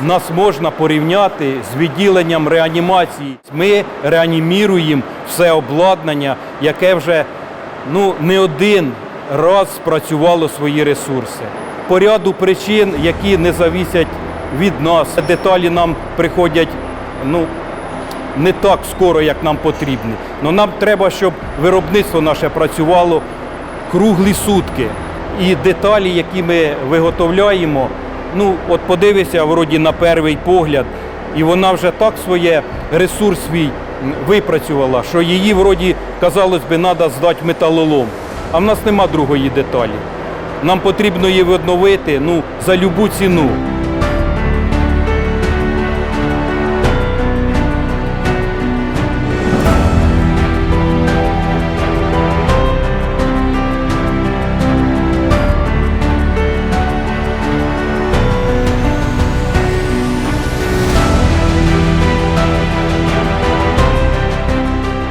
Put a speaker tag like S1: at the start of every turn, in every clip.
S1: нас можна порівняти з відділенням реанімації. Ми реаніміруємо все обладнання, яке вже ну, не один раз спрацювало свої ресурси. По ряду причин, які не завісять від нас. Деталі нам приходять ну, не так скоро, як нам потрібно. Но нам треба, щоб виробництво наше працювало круглі сутки. І деталі, які ми виготовляємо, ну от подивися, вроді на перший погляд, і вона вже так своє ресурс свій випрацювала, що її вроді, казалось би, треба здати металолом. А в нас нема другої деталі. Нам потрібно її відновити ну, за любу ціну.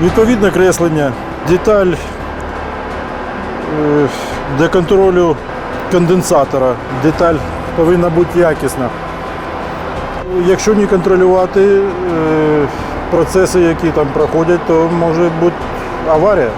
S2: Відповідне креслення, деталь е, для контролю конденсатора. Деталь повинна бути якісна. Якщо не контролювати е, процеси, які там проходять, то може бути аварія.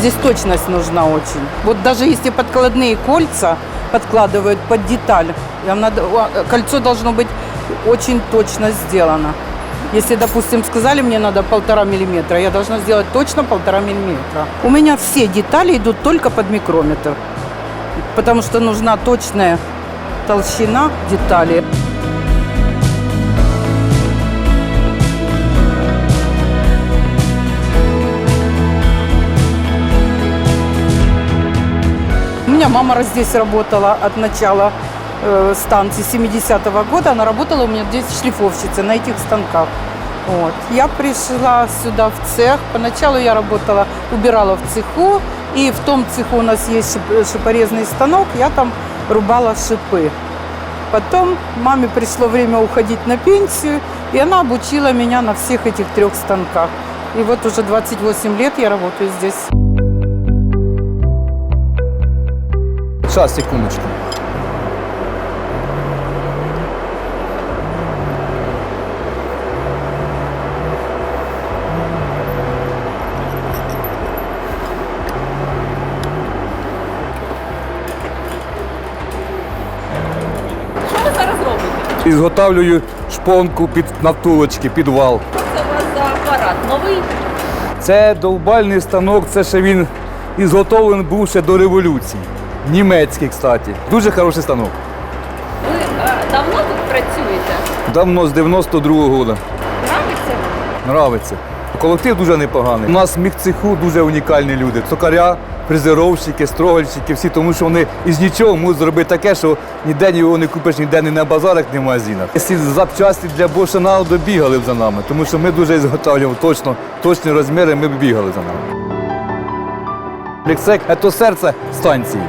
S3: Здесь точность нужна очень. Вот даже если подкладные кольца подкладывают под деталь, вам надо, кольцо должно быть очень точно сделано. Если, допустим, сказали, мне надо полтора миллиметра, я должна сделать точно полтора миллиметра. У меня все детали идут только под микрометр, потому что нужна точная толщина детали. Меня мама здесь работала от начала э, станции 70-го года. Она работала у меня здесь шлифовщицей на этих станках. Вот. Я пришла сюда в цех. Поначалу я работала, убирала в цеху. И в том цеху у нас есть шип- шипорезный станок. Я там рубала шипы. Потом маме пришло время уходить на пенсию, и она обучила меня на всех этих трех станках. И вот уже 28 лет я работаю здесь.
S4: Сейчас, секундочку.
S5: Що ви зараз робите?
S4: Ізготавлюю шпонку під навтулочки, під вал.
S5: Це у вас за апарат? Новий?
S4: Це довбальний станок, це ще він ізготовлений був ще до революції. Німецький, кстати. Дуже хороший станок.
S5: Ви е, давно тут працюєте?
S4: Давно з 92-го року.
S5: Нравиться?
S4: Нравиться. Колектив дуже непоганий. У нас в міхцеху дуже унікальні люди. Токаря, фрезеровщики, строгальщики, всі, тому що вони із нічого можуть зробити таке, що ніде його не купиш, ніде ні на базарах, ні в магазинах. Ці запчасті для Бошана бігали б за нами, тому що ми дуже зготовлюємо точно, точні розміри, ми б бігали за нами. Ліксек – це серце станції.